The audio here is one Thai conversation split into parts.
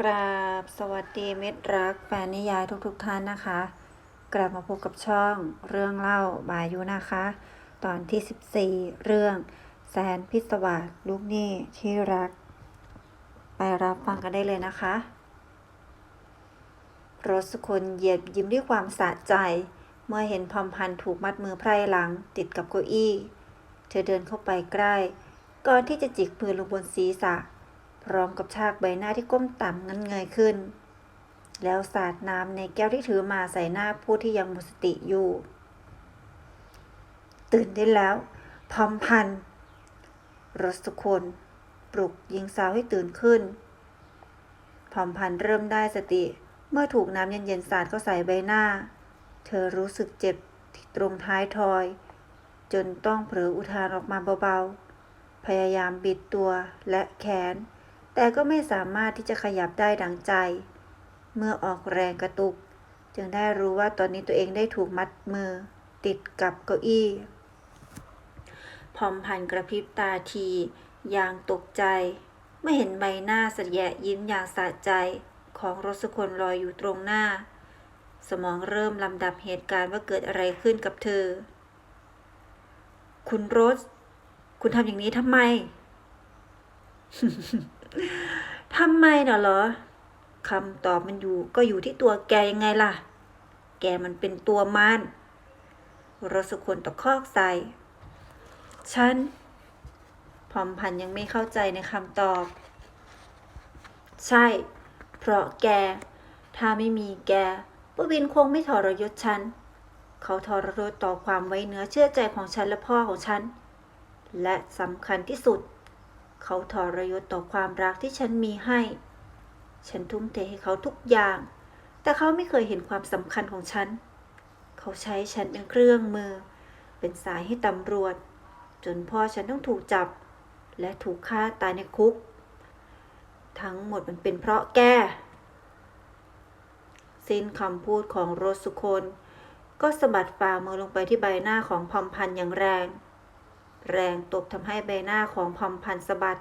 กราบสวัสดีเมตรรักแฟนนิยายทุกๆทท่านนะคะ กลับมาพบกับช่องเรื่องเล่าบายุนะคะ ตอนที่ 14 เรื่องแสนพิศวาสลูกหนี้ที่รัก ไปรับฟังกันได้เลยนะคะรสคนเหยียบยิ้มด้วยความสะใจ เมื่อเห็นพอมพันถูกมัดมือไพร่หลังติดกับเก้าอี้ เธอเดินเข้าไปใกล้ ก่อนที่จะจิกมือลงบนศีรษะ พร้อมกับฉากใบหน้าที่ก้มต่ำงันเงยขึ้น แล้วสาดน้ำในแก้วที่ถือมาใส่หน้าผู้ที่ยังหมดสติอยู่ ตื่นได้แล้วพร้อมพันธ์รสคนปลุกหญิงสาวให้ตื่นขึ้นพร้อมพันเริ่มได้สติ เมื่อถูกน้ำเย็นๆสาดเข้าใส่ใบหน้า เธอรู้สึกเจ็บที่ตรงท้ายทอย จนต้องเผลออุทานออกมาเบาๆ พยายามบิดตัวและแขน แต่ก็ไม่สามารถที่จะขยับได้ดังใจ เมื่อออกแรงกระตุก จึงได้รู้ว่าตอนนี้ตัวเองได้ถูกมัดมือ ติดกับเก้าอี้พร้อมพันกระพริบตาที อย่างตกใจเมื่อเห็นใบหน้าสแยะยิ้มอย่างสะใจของรสคนลอยอยู่ตรงหน้า สมองเริ่มลำดับเหตุการณ์ว่าเกิดอะไรขึ้นกับเธอ คุณโรส คุณทำอย่างนี้ทำไม ทำไมน่ะเหรอคำตอบมันอยู่ก็อยู่ที่ตัวแกยังไงล่ะ แกมันเป็นตัวมารรสคนตะคอกใส่ฉันพร้อมพันยังไม่เข้าใจในคำตอบ ใช่ เพราะแก ถ้าไม่มีแกปวินคงไม่ทรยศฉัน เขาทรยศต่อความไว้เนื้อเชื่อใจของฉันและพ่อของฉัน และสำคัญที่สุด เขาทรยศต่อความรักที่ฉันมีให้ ฉันทุ่มเทให้เขาทุกอย่าง แต่เขาไม่เคยเห็นความสำคัญของฉัน เขาใช้ฉันเป็นเครื่องมือ เป็นสายให้ตำรวจ จนพ่อฉันต้องถูกจับ และถูกฆ่าตายในคุก ทั้งหมดมันเป็นเพราะแก สิ้นคำพูดของโรสุคน ก็สะบัดฝ่ามือลงไปที่ใบหน้าของพอมพันอย่างแรง แรงตบทำให้ใบหน้าของพอมพันสะบัด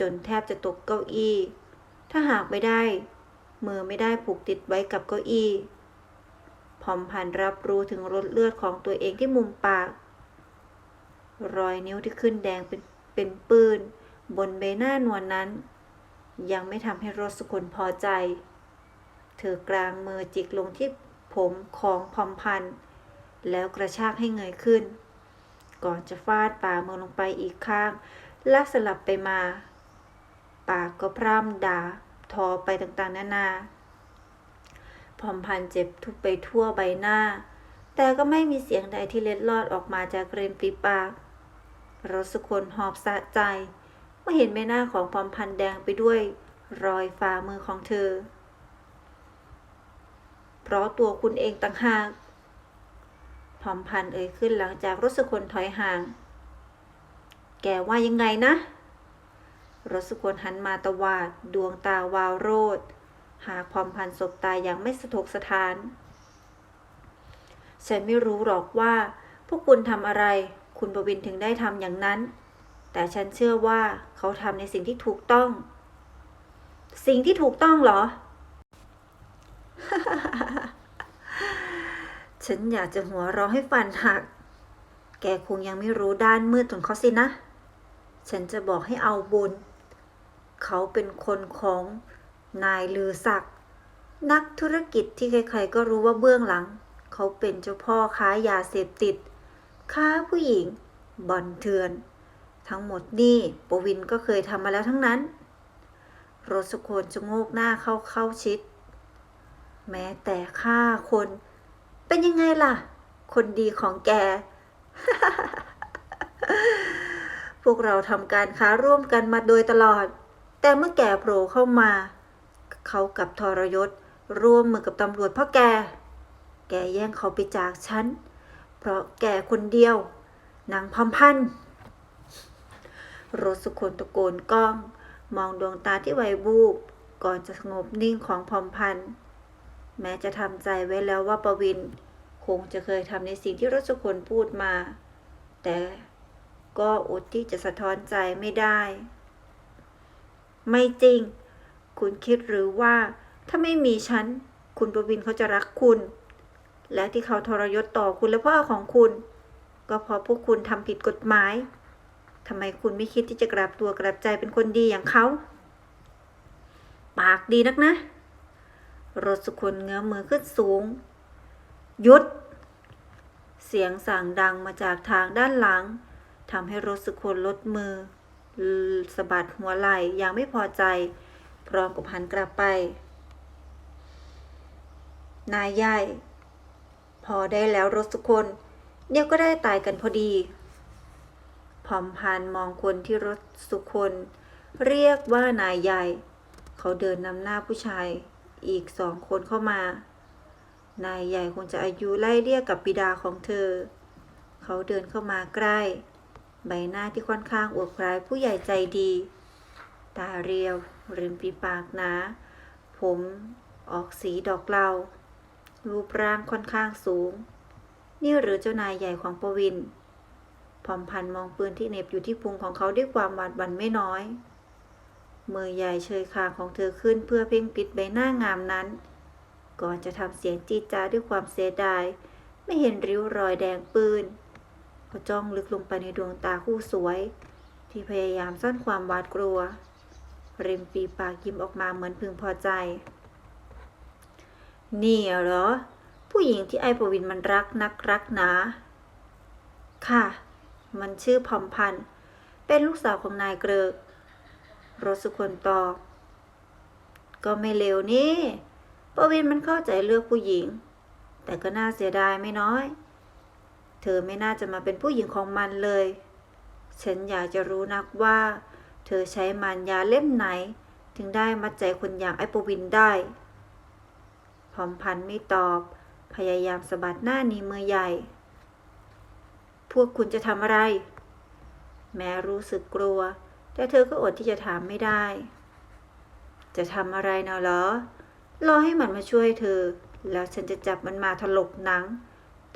จนแทบจะตกเก้าอี้ ถ้าหากไม่ได้ มือไม่ได้ผูกติดไว้กับเก้าอี้พอมพันรับรู้ถึงรสเลือดของตัวเองที่มุมปาก รอยนิ้วที่ขึ้นแดงเป็นเป็นปื้น บนใบหน้านวลนนั้น ยังไม่ทำให้รสสุคนพอใจ เธอกลางมือจิกลงที่ผมของพอมพัน แล้วกระชากให้เงยขึ้น ก่อนจะฟาดป่ามือลงไปอีกข้างลากสลับไปมา ปากก็พร่ำด่าทอไปต่างๆ นานาพอมพันเจ็บทุกไปทั่วใบหน้า แต่ก็ไม่มีเสียงใดที่เล็ดลอดออกมาจากเรนฝีปากรสุคนหอบสะใจเมื่อเห็นใบหน้าของพอมพันแดงไปด้วย รอยฝ่ามือของเธอ เพราะตัวคุณเองต่างหาก พร้อมพันเอ่ยขึ้นหลังจากรสคนถอยห่าง แกว่ายังไงนะรสคนหันมาตวาด ดวงตาวาวโรด หากพร้อมพันศพตายอย่างไม่สะทกสถาน ฉันไม่รู้หรอกว่า พวกคุณทำอะไร คุณประวินถึงได้ทำอย่างนั้น แต่ฉันเชื่อว่าเขาทำในสิ่งที่ถูกต้อง สิ่งที่ถูกต้องเหรอ ฉันอยากจะหัวเราะให้ฟันหัก แกคงยังไม่รู้ด้านมืดของเขาสินะ ฉันจะบอกให้เอาบุญ เขาเป็นคนของนายลือศักดิ์นักธุรกิจที่ใครๆก็รู้ว่าเบื้องหลัง เขาเป็นเจ้าพ่อค้ายาเสพติด ค้าผู้หญิงบ่อนเถื่อน ทั้งหมดนี่ปวินก็เคยทำมาแล้วทั้งนั้น โรสโคนจะโงกหน้าเข้าเข้าชิด แม้แต่ฆ่าคน เป็นยังไงล่ะ คนดีของแก พวกเราทำการค้าร่วมกันมาโดยตลอด แต่เมื่อแกโผล่เข้ามา เขากับทรยศร่วมมือกับตำรวจเพราะแก แกแย่งเขาไปจากฉัน เพราะแกคนเดียวนางพอมพันธ์รสสุคนตะโกนก้อง มองดวงตาที่ไหวบูบ ก่อนจะสงบนิ่งของพอมพันธ์ แม้จะทำใจไว้แล้วว่าประวิน คงจะเคยทำในสิ่งที่รสคนพูดมา แต่ก็อดที่จะสะท้อนใจไม่ได้ ไม่จริง คุณคิดหรือว่า ถ้าไม่มีฉัน คุณประวินเขาจะรักคุณ และที่เขาทรยศต่อคุณและพ่อของคุณ ก็เพราะพวกคุณทำผิดกฎหมายทำไมคุณไม่คิดที่จะกลับตัวกลับใจเป็นคนดีอย่างเขา ปากดีนักนะ รถสุคนเงื้อมือขึ้นสูง หยุด เสียงสั่งดังมาจากทางด้านหลังทำให้รถสุคนลดมือสะบัดหัวไหล่อย่างไม่พอใจ พร้อมกับหันกลับไป นายใหญ่ พอได้แล้วรถสุคนเดี๋ยวก็ได้ตายกันพอดีพร้อมพันมองคนที่รถสุคน เรียกว่านายใหญ่ เขาเดินนำหน้าผู้ชาย อีกสองคนเข้ามา นายใหญ่คงจะอายุไล่เรียกกับบิดาของเธอ เขาเดินเข้ามาใกล้ ใบหน้าที่ค่อนข้างอวบคล้ายผู้ใหญ่ใจดี ตาเรียวริมฝีปากหนาผมออกสีดอกเหลารูปร่างค่อนข้างสูง นี่หรือเจ้านายใหญ่ของประวินพอมพันมองปืนที่เน็บอยู่ที่พุงของเขาด้วยความหวาดหวั่นไม่น้อย มือใหญ่เชยคางของเธอขึ้นเพื่อเพ่งปิดใบหน้างามนั้น ก่อนจะทำเสียงจีจาด้วยความเสียดาย ไม่เห็นริ้วรอยแดงปืนเขาจ้องลึกลงไปในดวงตาคู่สวย ที่พยายามซ่อนความหวาดกลัว ริมปีปากยิ้มออกมาเหมือนพึงพอใจ นี่เหรอ ผู้หญิงที่ไอปวินมันรักนักรักหนา ค่ะ มันชื่อพอมพัน เป็นลูกสาวของนายเกริก รสสุคนตอบ ก็ไม่เลวนี่ปวินมันเข้าใจเลือกผู้หญิง แต่ก็น่าเสียดายไม่น้อย เธอไม่น่าจะมาเป็นผู้หญิงของมันเลย ฉันอยากจะรู้นักว่า เธอใช้มารยาเล่มไหน ถึงได้มัดใจคนอย่างไอ้ปวินได้พอมพันไม่ตอบ พยายามสะบัดหน้านี้มือใหญ่ พวกคุณจะทำอะไร แม้รู้สึกกลัว แต่เธอก็อดที่จะถามไม่ได้ จะทำอะไรนะเหรอ รอให้มันมาช่วยเธอ แล้วฉันจะจับมันมาถลกหนัง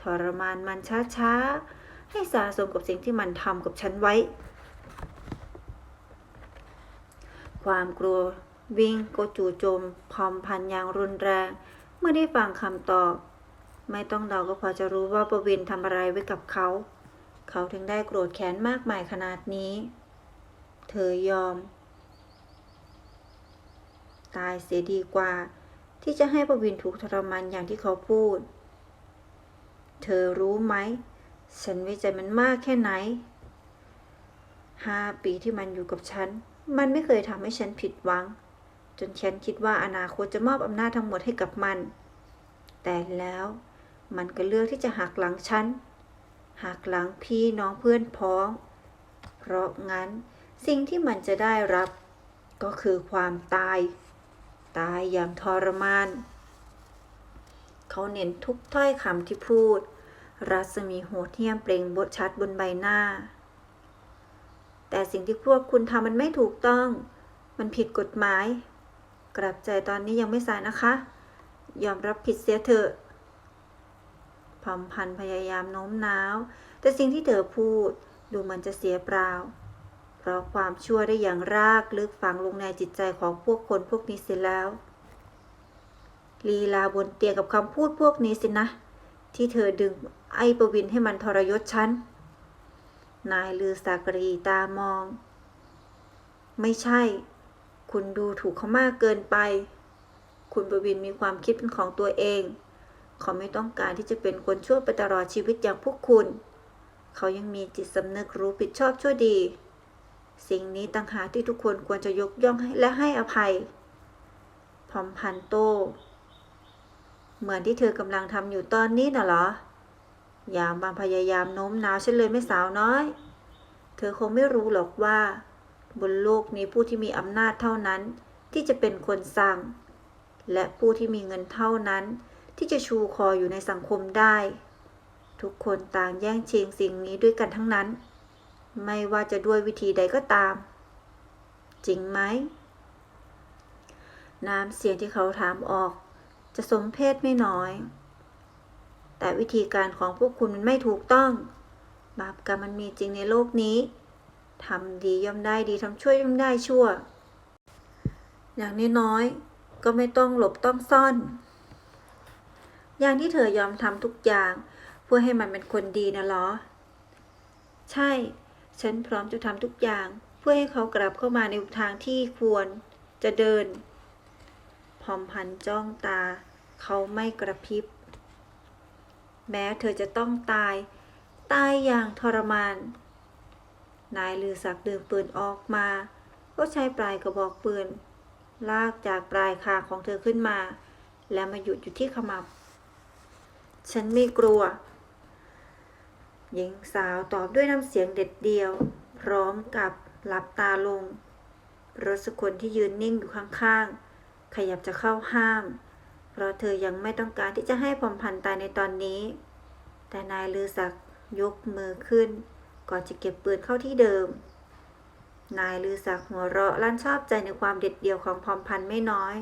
ทรมานมันช้าๆ ให้สาสมกับสิ่งที่มันทำกับฉันไว้ ความกลัววิ่งก็จู่โจมพร้อมพันอย่างรุนแรง เมื่อได้ฟังคำตอบ ไม่ต้องเดาก็พอจะรู้ว่าประวินทำอะไรไว้กับเขา เขาถึงได้โกรธแค้นมากมายขนาดนี้ เธอยอม ตายเสียดีกว่า ที่จะให้ประวินถูกทรมานอย่างที่เขาพูด เธอรู้ไหม ฉันไว้ใจมันมากแค่ไหนห้าปีที่มันอยู่กับฉัน มันไม่เคยทำให้ฉันผิดหวัง จนฉันคิดว่าอนาคตจะมอบอำนาจทั้งหมดให้กับมัน แต่แล้วมันก็เลือกที่จะหักหลังฉันหักหลังพี่น้องเพื่อนพ้อง เพราะงั้น สิ่งที่มันจะได้รับ ก็คือความตาย ตายอย่างทรมาน เขาเน้นทุกถ้อยคำที่พูด รัศมีโหดเหี้ยมเปล่งบทชัดบนใบหน้า แต่สิ่งที่พวกคุณทำมันไม่ถูกต้อง มันผิดกฎหมาย กลับใจตอนนี้ยังไม่สายนะคะ ยอมรับผิดเสียเถอะพอมพันพยายามโน้มน้าว แต่สิ่งที่เธอพูดดูมือนจะเสียเปล่า เพราะความชั่วได้อย่างรากลึกฝังลงในจิตใจของพวกคนพวกนี้เสียแล้ว ลีลาบนเตียงกับคำพูดพวกนี้สินะ ที่เธอดึงไอ้ประวินให้มันทรยศฉัน นายลือสากรีตามอง ไม่ใช่ คุณดูถูกเขามากเกินไป คุณประวินมีความคิดเป็นของตัวเอง เขาไม่ต้องการที่จะเป็นคนชั่วไปตลอดชีวิตอย่างพวกคุณ เขายังมีจิตสำนึกรู้ผิดชอบชั่วดี สิ่งนี้ต่างหากที่ทุกคนควรจะยกย่องและให้อภัย พอมพันโต เหมือนที่เธอกำลังทำอยู่ตอนนี้น่ะเหรอ อย่างบางพยายามโน้มน้าวฉันเลยไม่สาวน้อย เธอคงไม่รู้หรอกว่า บนโลกนี้ผู้ที่มีอำนาจเท่านั้น ที่จะเป็นคนสั่ง และผู้ที่มีเงินเท่านั้น ที่จะชูคออยู่ในสังคมได้ ทุกคนต่างแย่งชิงสิ่งนี้ด้วยกันทั้งนั้น ไม่ว่าจะด้วยวิธีใดก็ตาม จริงไหม น้ำเสียงที่เขาถามออก จะสมเพศไม่น้อย แต่วิธีการของพวกคุณมันไม่ถูกต้อง บาปกรรมมันมีจริงในโลกนี้ทำดีย่อมได้ดีทำชั่วย่อมได้ชั่ว อย่างน้อยๆก็ไม่ต้องหลบต้องซ่อน อย่างที่เธอยอมทำทุกอย่าง เพื่อให้มันเป็นคนดีนะหรอ ใช่ ฉันพร้อมจะทำทุกอย่าง เพื่อให้เขากลับเข้ามาในทางที่ควร จะเดิน พอมพันจ้องตา เขาไม่กระพริบ แม้เธอจะต้องตาย ตายอย่างทรมาน นายลือศักดิ์ดึงปืนออกมา ก็ใช้ปลายกระบอกปืน ลากจากปลายคางของเธอขึ้นมา และมาหยุดอยู่ที่ขมับ ฉันไม่กลัว หญิงสาวตอบด้วยน้ำเสียงเด็ดเดียว พร้อมกับหลับตาลง รสคนที่ยืนนิ่งอยู่ข้างๆ ขยับจะเข้าห้าม เพราะเธอยังไม่ต้องการที่จะให้พอมพันธ์ตายในตอนนี้ แต่นายลือศักยกมือขึ้น ก่อนจะเก็บปืนเข้าที่เดิม นายลือศักหัวเราะลั่นชอบใจในความเด็ดเดี่ยวของพอมพันธ์ไม่น้อย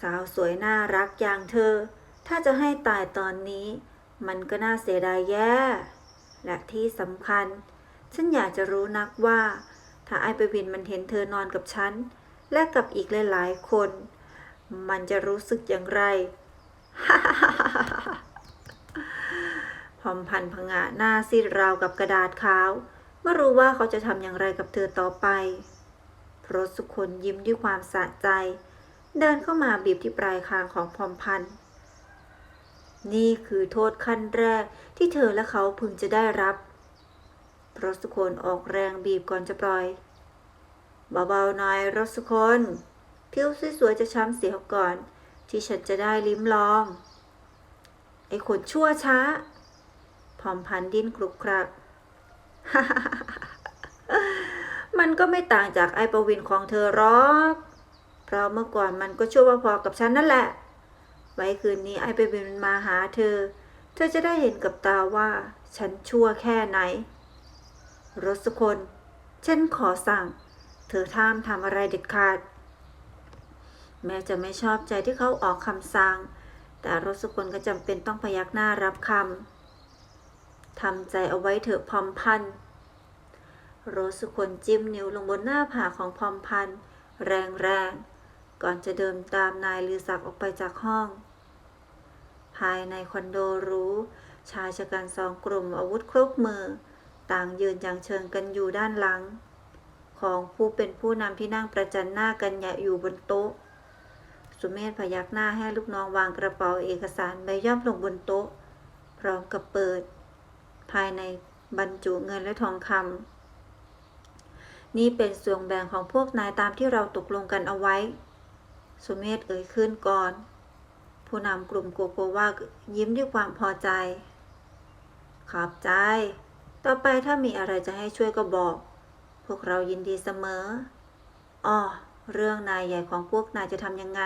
สาวสวยน่ารักอย่างเธอ ถ้าจะให้ตายตอนนี้ มันก็น่าเสียดายแย่ และที่สำคัญ ฉันอยากจะรู้นักว่า ถ้าไอไปวินมันเห็นเธอนอนกับฉัน และกับอีกหลายๆคน มันจะรู้สึกอย่างไรพอมพันพงะหน้าซีดราวกับกระดาษขาวเมื่อรู้ว่าเขาจะทำอย่างไรกับเธอต่อไปพราะสุคนยิ้มด้วยความสะใจ เดินเข้ามาบีบที่ปลายคางของพอมพันธ์ นี่คือโทษขั้นแรกที่เธอและเขาพึงจะได้รับเพราะสุคนออกแรงบีบก่อนจะปล่อย เบาๆน่อยรสสุคนผิวสวยๆจะช้ำเสียก่อน ที่ฉันจะได้ลิ้มลอง ไอ้คนชั่วช้า พอมพันดิ้นกรุกครักมันก็ไม่ต่างจากไอประวินของเธอหรอก เพราะเมื่อก่อนมันก็ชั่วพอๆกับฉันนั่นแหละ ว้คืนนี้ไอไประวินมาหาเธอ เธอจะได้เห็นกับตาว่า ฉันชั่วแค่ไหน รสคนฉันขอสั่ง เธอห้ามทำอะไรเด็ดขาด แม้จะไม่ชอบใจที่เขาออกคำสั่ง แต่รสคนก็จำเป็นต้องพยักหน้ารับคำทำใจเอาไว้เถอะพอมพัน โรสุคนจิ้มนิ้วลงบนหน้าผากของพอมพัน แรงๆก่อนจะเดินตามนายลือศักดิ์ออกไปจากห้อง ภายในคอนโดรู้ ชายชะกันสองกลุ่มอาวุธครบมือ ต่างยืนอย่างเชิงกันอยู่ด้านหลัง ของผู้เป็นผู้นำที่นั่งประจันหน้ากันอยู่บนโต๊ะ สุเมธพยักหน้าให้ลูกน้องวางกระเป๋าเอกสารใบย่อมลงบนโต๊ะ พร้อมกับเปิด ภายในบรรจุเงินและทองคำนี่เป็นส่วนแบ่งของพวกนายตามที่เราตกลงกันเอาไว้ สุเมธเอ่ยขึ้นก่อน ผู้นำกลุ่มโกโกวายิ้มด้วยความพอใจ ขอบใจ ต่อไปถ้ามีอะไรจะให้ช่วยก็บอก พวกเรายินดีเสมออ้อเรื่องนายใหญ่ของพวกนายจะทำยังไง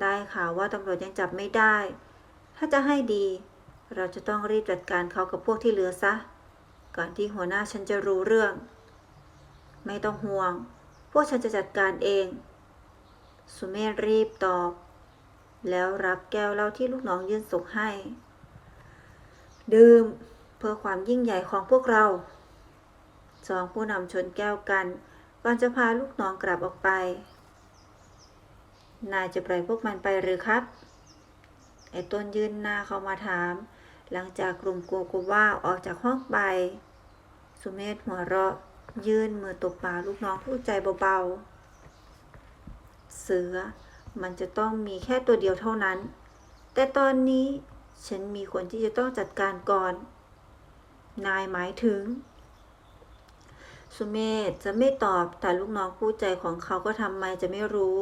ได้ข่าวว่าตำรวจยังจับไม่ได้ ถ้าจะให้ดี เราจะต้องรีบจัดการเขากับพวกที่เหลือซะ ก่อนที่หัวหน้าฉันจะรู้เรื่อง ไม่ต้องห่วง พวกฉันจะจัดการเอง สุเมธรีบตอบ แล้วรับแก้วเหล้าที่ลูกน้องยื่นส่งให้ ดื่มเพื่อความยิ่งใหญ่ของพวกเราสองผู้นำชนแก้วกัน ก่อนจะพาลูกน้องกลับออกไป นายจะปล่อยพวกมันไปหรือครับ ไอ้ต้นยืนหน้าเขามาถาม หลังจากกลุ่มโกโกว่าออกจากห้องไป สุเมธหัวเราะ ยื่นมือตบบ่าลูกน้องผู้ใจเบาๆ เสือ มันจะต้องมีแค่ตัวเดียวเท่านั้น แต่ตอนนี้ฉันมีคนที่จะต้องจัดการก่อน นายหมายถึง สุเมธจะไม่ตอบแต่ลูกน้องผู้ใจของเขาก็ทำไมจะไม่รู้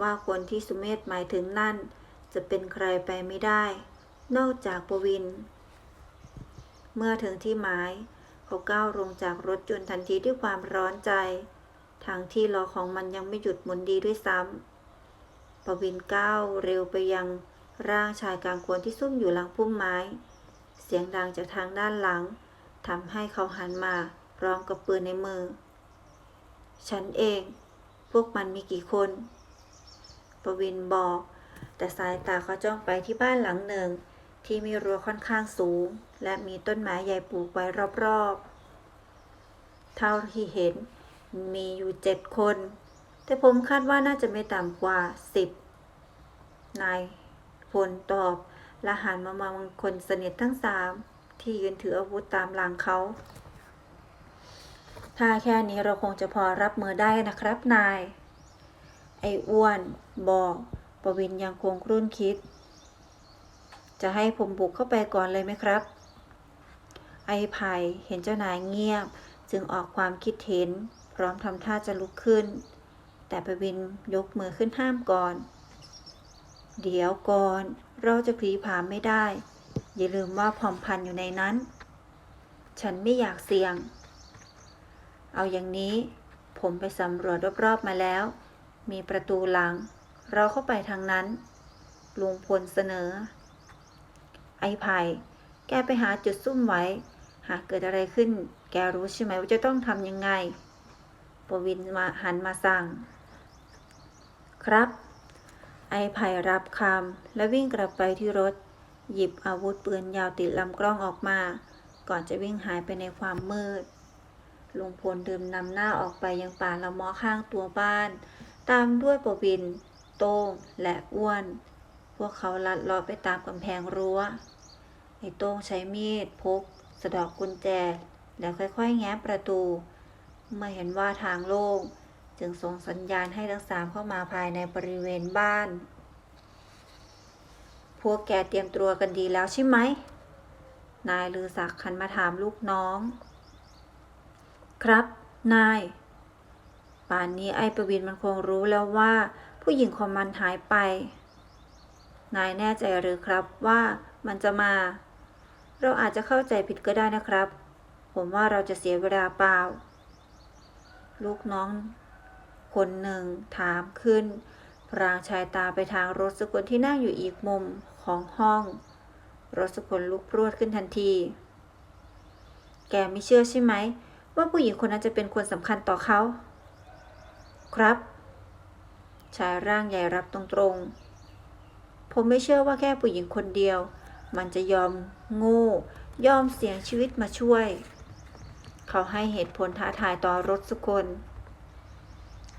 ว่าคนที่สุเมธหมายถึงนั่น จะเป็นใครไปไม่ได้ นอกจากปวิน เมื่อถึงที่หมายเขาก้าวลงจากรถยนต์ทันทีด้วยความร้อนใจ ทางที่ล้อของมันยังไม่หยุดหมุนดีด้วยซ้ำ ปวินก้าวเร็วไปยังร่างชายกลางคนที่ซุ่มอยู่หลังพุ่มไม้ เสียงดังจากทางด้านหลังทำให้เขาหันมาพร้อมกับปืนในมือ ฉันเอง พวกมันมีกี่คน ปวินบอก แต่สายตาเขาจ้องไปที่บ้านหลังหนึ่ง ที่มีรั้วค่อนข้างสูง และมีต้นไม้ใหญ่ปลูกไว้รอบๆ เท่าที่เห็นมีอยู่เจ็ดคน แต่ผมคาดว่าน่าจะไม่ต่ำกว่าสิบนายพลตอบละหันมามองคนสนิททั้งสามที่ยืนถืออาวุธตามหลังเขา ถ้าแค่นี้เราคงจะพอรับมือได้นะครับนาย ไอ้อ้วนบอกประวินยังคงครุ่นคิด จะให้ผมบุกเข้าไปก่อนเลยไหมครับ ไอ้ไผ่เห็นเจ้านายเงียบ จึงออกความคิดเห็น พร้อมทำท่าจะลุกขึ้น แต่ประวินยกมือขึ้นห้ามก่อน เดี๋ยวก่อน เราจะพลีผามไม่ได้ อย่าลืมว่าพร้อมพันธ์อยู่ในนั้น ฉันไม่อยากเสี่ยง เอาอย่างนี้ ผมไปสำรวจรอบๆมาแล้ว มีประตูหลัง เราเข้าไปทางนั้น ลุงพลเสนอ ไอ้ไผ่แกไปหาจุดซุ่มไว้ หากเกิดอะไรขึ้น แกรู้ใช่ไหมว่าจะต้องทำยังไง ปวินมาหันมาสั่ง ครับ ไอ้ไผ่รับคำและวิ่งกลับไปที่รถ หยิบอาวุธปืนยาวติดลำกล้องออกมา ก่อนจะวิ่งหายไปในความมืด ลุงพลเดินนำหน้าออกไปยังป่าละมอข้างตัวบ้าน ตามด้วยปวิน โต้ง และอ้วน พวกเขาลัดลาะไปตามกำแพงรั้ว ไอ้โต้งใช้มีดพก สะดอกกุญแจ แล้วค่อยๆ แง้มประตู เมื่อเห็นว่าทางโล่ง จึงส่งสัญญาณให้ทั้งสามเข้ามาภายในบริเวณบ้าน พวกแกเตรียมตัวกันดีแล้วใช่ไหม นายลือศักดิ์ขันมาถามลูกน้อง ครับ นาย ป่านนี้ไอ้ประวินมันคงรู้แล้วว่า ผู้หญิงของมันหายไป นายแน่ใจหรือครับว่ามันจะมา เราอาจจะเข้าใจผิดก็ได้นะครับ ผมว่าเราจะเสียเวลาเปล่า ลูกน้อง คนหนึ่งถามขึ้น พรางชายตาไปทางรถสกุลที่นั่งอยู่อีกมุมของห้อง รถสกุลลุกพรวดขึ้นทันที แกไม่เชื่อใช่ไหม ว่าผู้หญิงคนนั้นจะเป็นคนสำคัญต่อเขา ครับ ชายร่างใหญ่รับตรงๆ ผมไม่เชื่อว่าแค่ผู้หญิงคนเดียว มันจะยอมโง่ยอมเสี่ยงชีวิตมาช่วย เขาให้เหตุผลท้าทายต่อรถสุคน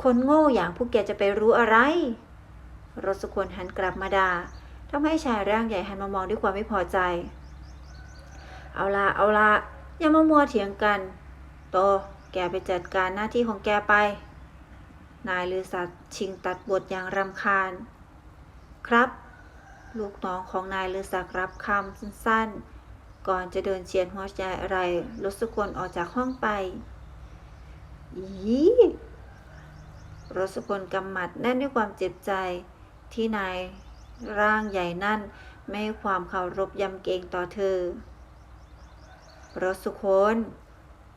คนโง่อย่างพวกแกจะไปรู้อะไร รถสุคนหันกลับมาด่าทำให้ชายร่างใหญ่หันมามองด้วยความไม่พอใจ เอาละเอาละอย่ามามัวเถียงกัน โต แกไปจัดการหน้าที่ของแกไป นายลือสัตว์ชิงตัดบทอย่างรำคาญ ครับ ลูกน้องของนายลือศักรับคำสั้นๆ ก่อนจะเดินเฉียดหัวใจอะไรรถสุคนออกจากห้องไปยี รสุคนกำหมัดแน่นด้วยความเจ็บใจ ที่นายร่างใหญ่นั่น ไม่ให้ความเคารพยำเกรงต่อเธอ รสุคน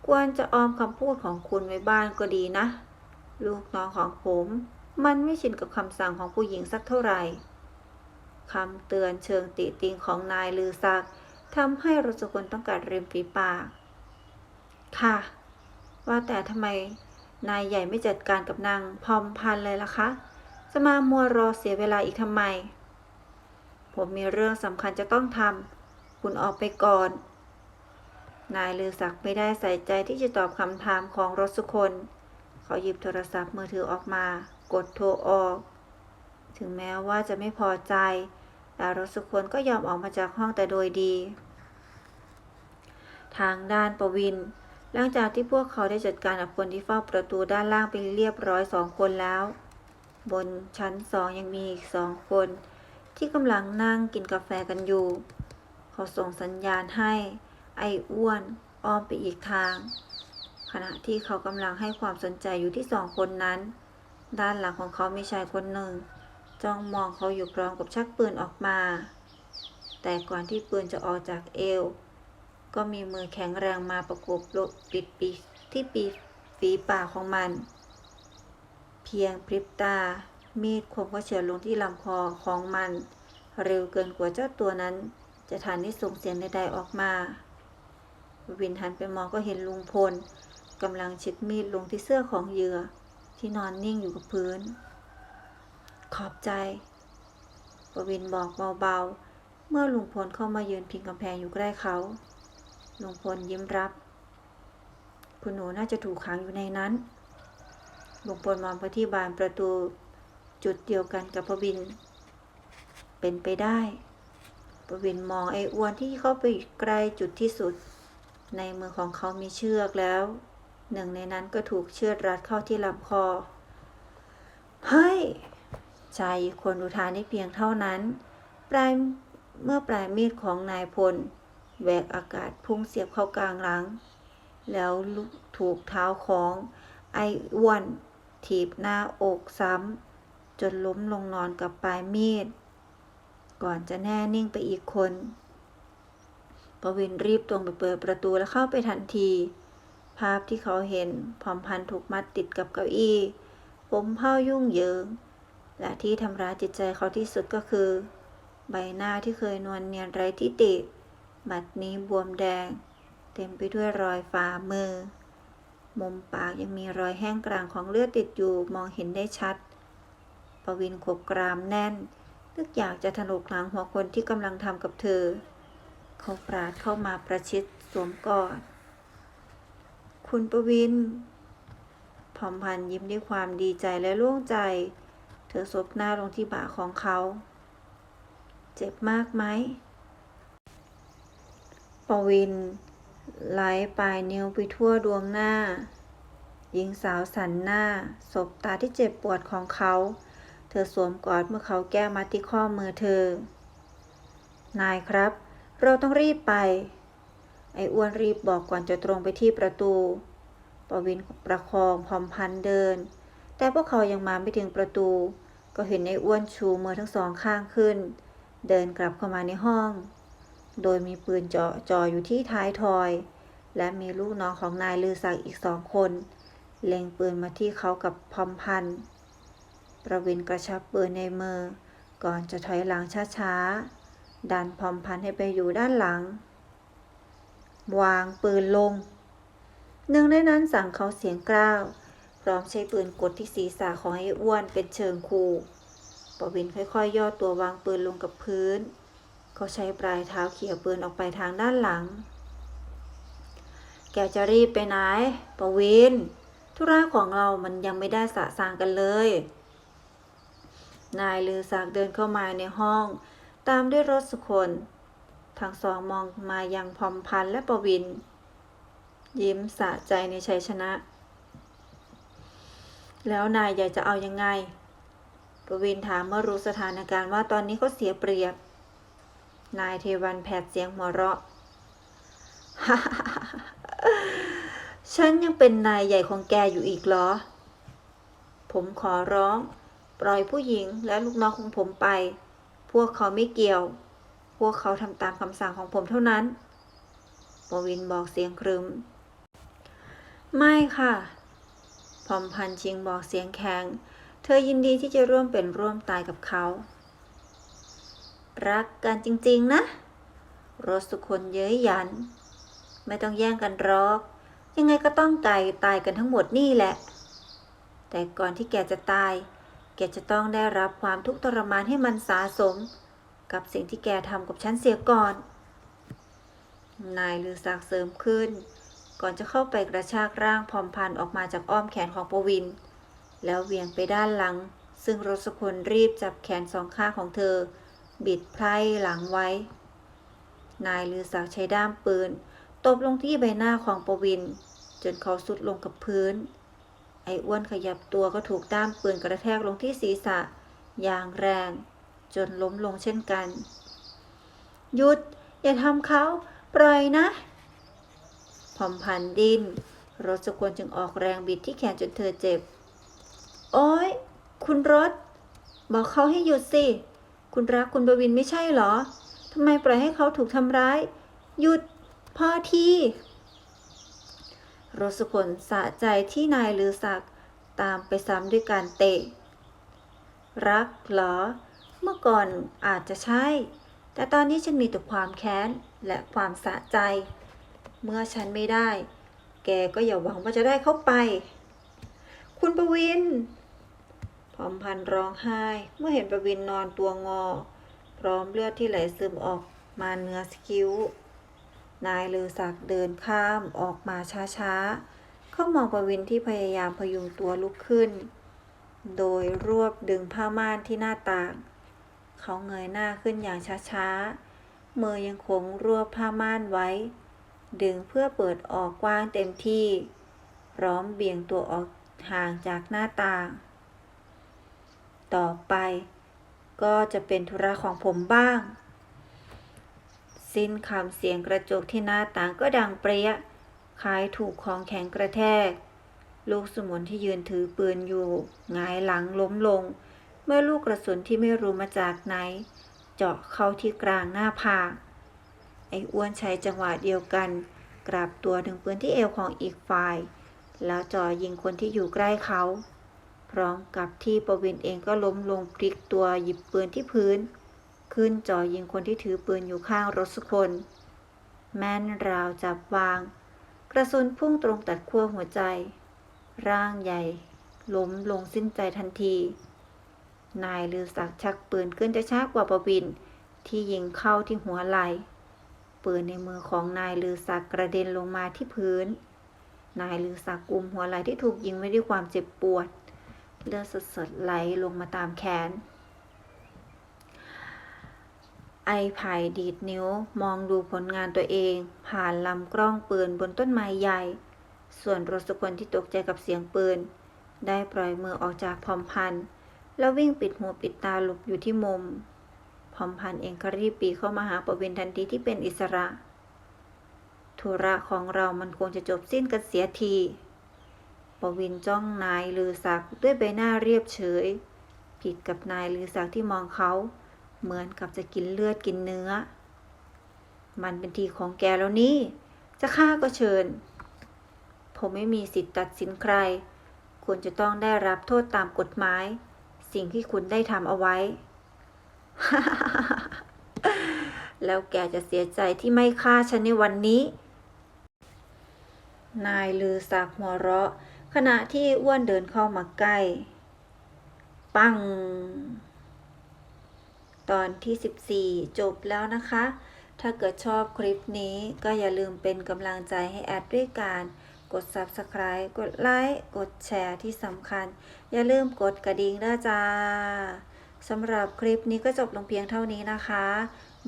ควรจะออมคำพูดของคุณไว้บ้านก็ดีนะ ลูกน้องของผม มันไม่ชินกับคำสั่งของผู้หญิงสักเท่าไหร่คำเตือนเชิงติติงของนายลือศักดิ์ทำให้รสกุลต้องกัดริมฝีปาก ค่ะ ว่าแต่ทำไม นายใหญ่ไม่จัดการกับนางพอมพันเลยล่ะคะ จะมามัวรอเสียเวลาอีกทำไม ผมมีเรื่องสำคัญจะต้องทำ คุณออกไปก่อน นายลือศักดิ์ไม่ได้ใส่ใจที่จะตอบคำถามของรสุคน เขาหยิบโทรศัพท์มือถือออกมา กดโทรออก ถึงแม้ว่าจะไม่พอใจ แต่รสุคนก็ยอมออกมาจากห้องแต่โดยดี ทางด้านประวิน หลังจากที่พวกเขาได้จัดการกับคนที่เฝ้าประตูด้านล่างไปเรียบร้อยสองคนแล้ว บนชั้นสองยังมีอีกสองคน ที่กำลังนั่งกินกาแฟกันอยู่ เขาส่งสัญญาณให้ไอ้อ้วนอ้อมไปอีกทาง ขณะที่เขากำลังให้ความสนใจอยู่ที่สองคนนั้น ด้านหลังของเขามีชายคนหนึ่ง จ้องมองเขาอยู่พร้อมกับชักปืนออกมา แต่ก่อนที่ปืนจะออกจากเอว ก็มีมือแข็งแรงมาประกบลบปิดปีที่ปีฝีปากของมัน เพียงพริบตา มีดคมก็เฉือนลงที่ลำคอของมัน เร็วเกินกว่าเจ้าตัวนั้น จะทันได้ส่งเสียงใดๆออกมา วินหันไปมองก็เห็นลุงพลกำลังชิดมีดลงที่เสื้อของเหยื่อ ที่นอนนิ่งอยู่กับพื้น ขอบใจปวินบอกเบาๆ เมื่อลุงพลเข้ามายืนพิงกำแพงอยู่ใกล้เขา ลุงพลยิ้มรับ คุณหนูน่าจะถูกขังอยู่ในนั้น ลุงพลมองไปที่บานประตูจุดเดียวกันกับพวิน เป็นไปได้ปวินมองไอ้อ้วนที่เข้าไปใกล้จุดที่สุด ในมือของเขามีเชือกแล้ว หนึ่งในนั้นก็ถูกเชือดรัดเข้าที่ลำคอ เฮ้ยชายคนอุทานได้เพียงเท่านั้น ปลายเมื่อปลายมีดของนายพล แหวกอากาศพุ่งเสียบเข้ากลางหลัง แล้วลุกถูกเท้าของไอ้อ้วนถีบหน้าอกซ้ำ จนล้มลงนอนกับปลายมีด ก่อนจะแน่นิ่งไปอีกคนปวินรีบตรงไปเปิดประตูและเข้าไปทันที ภาพที่เขาเห็นพร้อมพันถูกมัดติดกับเก้าอี้ ผมเผ้ายุ่งเหยิง และที่ทำร้ายจิตใจเขาที่สุดก็คือ ใบหน้าที่เคยนวลเนียนไร้ที่ติ บัดนี้บวมแดง เต็มไปด้วยรอยฝ่ามือ มุมปากยังมีรอยแห้งกลางของเลือดติดอยู่มองเห็นได้ชัดปวินขบกรามแน่นนึกอยากจะถลกหลังหัวคนที่กำลังทำกับเธอ เขาปราดเข้ามาประชิดสวมกอด คุณปวินพอมพันยิ้มด้วยความดีใจและโล่งใจ เธอซบหน้าลงที่บ่าของเขา เจ็บมากไหม ปวินไหลปลายนิ้วไปทั่วดวงหน้า หญิงสาวสันหน้า สบตาที่เจ็บปวดของเขา เธอสวมกอดเมื่อเขาแก้มาที่ข้อมือเธอ นายครับ เราต้องรีบไป ไอ้อ้วนรีบบอกก่อนจะตรงไปที่ประตู ปวินประคองพร้อมพันเดิน แต่พวกเขายังมาไม่ถึงประตู ก็เห็นไอ้อ้วนชูมือทั้งสองข้างขึ้น เดินกลับเข้ามาในห้อง โดยมีปืนจ่อจออยู่ที่ท้ายทอย และมีลูกน้องของนายลือศักดิ์อีกสองคน เล็งปืนมาที่เขากับพอมพันธ์ประวินกระชับปืนในมือ ก่อนจะถอยหลังช้าๆ ดันพอมพันธ์ให้ไปอยู่ด้านหลัง วางปืนลง หนึ่งในนั้นสั่งเขาเสียงกล้าว พร้อมใช้ปืนกดที่ศีรษะของไอ้อ้วนเป็นเชิงขู่ปวินค่อยๆ ย่อตัววางปืนลงกับพื้น เขาใช้ปลายเท้าเขี่ยปืนออกไปทางด้านหลัง แกจะรีบไปไหนปวิน ธุระของเรามันยังไม่ได้สะสางกันเลย นายลือศักเดินเข้ามาในห้อง ตามด้วยรถสุคนทั้งสองมองมายังพอมพันและปวิน ยิ้มสะใจในชัยชนะ แล้วนายอยากจะเอายังไงปวินถามเมื่อรู้สถานการณ์ว่าตอนนี้เขาเสียเปรียบ นายเทวันแผดเสียงหัวเราะ ฉันยังเป็นนายใหญ่ของแกอยู่อีกเหรอ ผมขอร้อง ปล่อยผู้หญิงและลูกน้องของผมไป พวกเขาไม่เกี่ยว พวกเขาทำตามคำสั่งของผมเท่านั้นปวินบอกเสียงครึม ไม่ค่ะ พอมพันชิงบอกเสียงแข็ง เธอยินดีที่จะร่วมเป็นร่วมตายกับเขา รักกันจริง ๆ นะรสสุคนเย้ยหยัน ไม่ต้องแย่งกันรอก ยังไงก็ต้องตายตายกันทั้งหมดนี่แหละ แต่ก่อนที่แกจะตาย แกจะต้องได้รับความทุกข์ทรมานให้มันสาสม กับสิ่งที่แกทำกับฉันเสียก่อน นายลือศักดิ์เสริมขึ้น ก่อนจะเข้าไปกระชากร่างพอมพันออกมาจากอ้อมแขนของปวิน แล้วเวียงไปด้านหลัง ซึ่งรสคนรีบจับแขนสองข้างของเธอ บิดไพร่หลังไว้ นายลือศักดิ์ใช้ด้ามปืน ตบลงที่ใบหน้าของปวิน จนเขาสุดลงกับพื้น ไอ้อ้วนขยับตัวก็ถูกด้ามปืนกระแทกลงที่ศีรษะ อย่างแรง จนล้มลงเช่นกัน หยุด อย่าทำเขาปล่อยนะพอมพันดินรถสกวนจึงออกแรงบิดที่แขนจนเธอเจ็บ โอ้ย คุณรถ บอกเขาให้หยุดสิ คุณรักคุณประวินไม่ใช่เหรอทำไมปล่อยให้เขาถูกทำร้าย หยุดพอทีรสกลสะใจที่นายลือศักดิ์ตามไปซ้ำด้วยการเตะ รักเหรอ เมื่อก่อนอาจจะใช่ แต่ตอนนี้ฉันมีแต่ความแค้นและความสะใจ เมื่อฉันไม่ได้ แกก็อย่าหวังว่าจะได้เข้าไป คุณประวิน อมพันร้องไห้ เมื่อเห็นประวินนอนตัวงอ พร้อมเลือดที่ไหลซึมออกมาเนื้อสคิ้ว นายลือศักด์เดินข้ามออกมาช้าๆ เขเขามองประวินที่พยายามพยุงตัวลุกขึ้น โดยรวบดึงผ้าม่านที่หน้าต่าง เขาเงยหน้าขึ้นอย่างช้าๆ มือยังคงรวบผ้าม่านไว้ ดึงเพื่อเปิดออกกว้างเต็มที่ พร้อมเบี่ยงตัวออกห่างจากหน้าต่าง ต่อไป ก็จะเป็นธุระของผมบ้าง สิ้นคำเสียงกระจกที่หน้าต่างก็ดังเปรี้ยคล้ายถูกของแข็งกระแทก ลูกสมุนที่ยืนถือปืนอยู่หงายหลังล้มลง เมื่อลูกกระสุนที่ไม่รู้มาจากไหน เจาะเข้าที่กลางหน้าผากไอ้อ้วนใช้จังหวะเดียวกัน กราบตัวถึงปืนที่เอวของอีกฝ่าย แล้วจ่อยิงคนที่อยู่ใกล้เขา ร้อมกับที่ประวินเองก็ล้มลงพลิกตัวหยิบปืนที่พื้น ขึ้นจ่อยิงคนที่ถือปืนอยู่ข้างรถสุคน แม่นราวจับวาง กระสุนพุ่งตรงตัดขั้วหัวใจ ร่างใหญ่ ล้มลงสิ้นใจทันที นายลือศักชักปืนขึ้นจะช้ากว่าประวินที่ยิงเข้าที่หัวไหล่ปืนในมือของนายลือศักกระเด็นลงมาที่พื้น นายลือศักกุมหัวไหล่ที่ถูกยิงไว้ด้วยความเจ็บปวด เลือดสดๆไหลลงมาตามแขน ไอไผ่ดีดนิ้วมองดูผลงานตัวเอง ผ่านลำกล้องปืนบนต้นไม้ใหญ่ ส่วนรสกุลที่ตกใจกับเสียงปืน ได้ปล่อยมือออกจากพอมพัน แล้ววิ่งปิดหูปิดตาหลบอยู่ที่มุมพอมพันเองก็รีบปีเข้ามาหาประวินทันทีที่เป็นอิสระ ธุระของเรามันคงจะจบสิ้นกันเสียที ประวินจ้องนายลือศักดิ์ด้วยใบหน้าเรียบเฉย ผิดกับนายลือศักดิ์ที่มองเขา เหมือนกับจะกินเลือดกินเนื้อ มันเป็นทีของแกแล้วนี่ จะฆ่าก็เชิญ ผมไม่มีสิทธิ์ตัดสินใคร คุณจะต้องได้รับโทษตามกฎหมาย สิ่งที่คุณได้ทำเอาไว้ แล้วแกจะเสียใจที่ไม่ฆ่าฉันในวันนี้นายลือศักดิ์หัวเราะ ขณะที่อ้วนเดินเข้ามาใกล้ ปัง ตอนที่ 14 จบแล้วนะคะ ถ้าเกิดชอบคลิปนี้ก็อย่าลืมเป็นกำลังใจให้แอดด้วยการกด Subscribe กดไลค์ กดแชร์ที่สำคัญ อย่าลืมกดกระดิ่งด้วยจ้าสำหรับคลิปนี้ก็จบลงเพียงเท่านี้นะคะ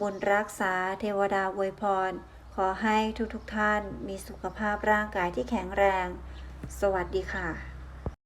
บุญรักษาเทวดาอวยพร ขอให้ทุกๆทท่านมีสุขภาพร่างกายที่แข็งแรง สวัสดีค่ะ